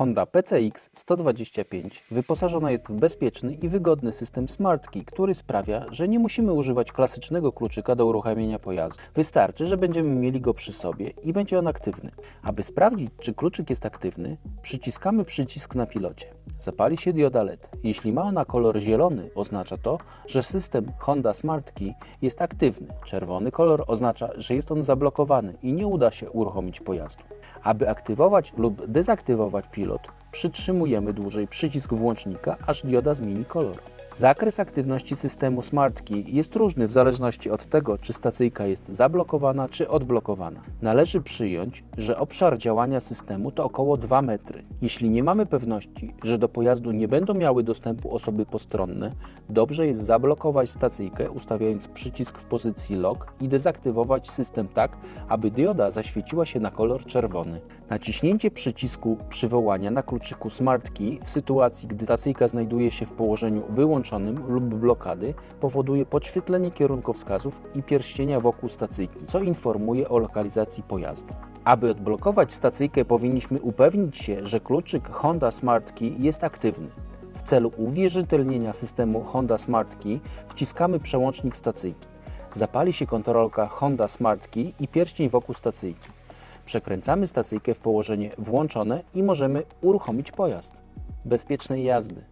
Honda PCX 125 wyposażona jest w bezpieczny i wygodny system Smart Key, który sprawia, że nie musimy używać klasycznego kluczyka do uruchamiania pojazdu. Wystarczy, że będziemy mieli go przy sobie i będzie on aktywny. Aby sprawdzić, czy kluczyk jest aktywny, przyciskamy przycisk na pilocie. Zapali się dioda LED. Jeśli ma ona kolor zielony, oznacza to, że system Honda Smart Key jest aktywny. Czerwony kolor oznacza, że jest on zablokowany i nie uda się uruchomić pojazdu. Aby aktywować lub dezaktywować pilot, przytrzymujemy dłużej przycisk włącznika, aż dioda zmieni kolor. Zakres aktywności systemu Smart Key jest różny w zależności od tego, czy stacyjka jest zablokowana czy odblokowana. Należy przyjąć, że obszar działania systemu to około 2 metry. Jeśli nie mamy pewności, że do pojazdu nie będą miały dostępu osoby postronne, dobrze jest zablokować stacyjkę, ustawiając przycisk w pozycji lock i dezaktywować system tak, aby dioda zaświeciła się na kolor czerwony. Naciśnięcie przycisku przywołania na kluczyku Smart Key w sytuacji, gdy stacyjka znajduje się w położeniu wyłączonym lub blokady, powoduje podświetlenie kierunkowskazów i pierścienia wokół stacyjki, co informuje o lokalizacji pojazdu. Aby odblokować stacyjkę, powinniśmy upewnić się, że kluczyk Honda Smart Key jest aktywny. W celu uwierzytelnienia systemu Honda Smart Key wciskamy przełącznik stacyjki. Zapali się kontrolka Honda Smart Key i pierścień wokół stacyjki. Przekręcamy stacyjkę w położenie włączone i możemy uruchomić pojazd. Bezpiecznej jazdy.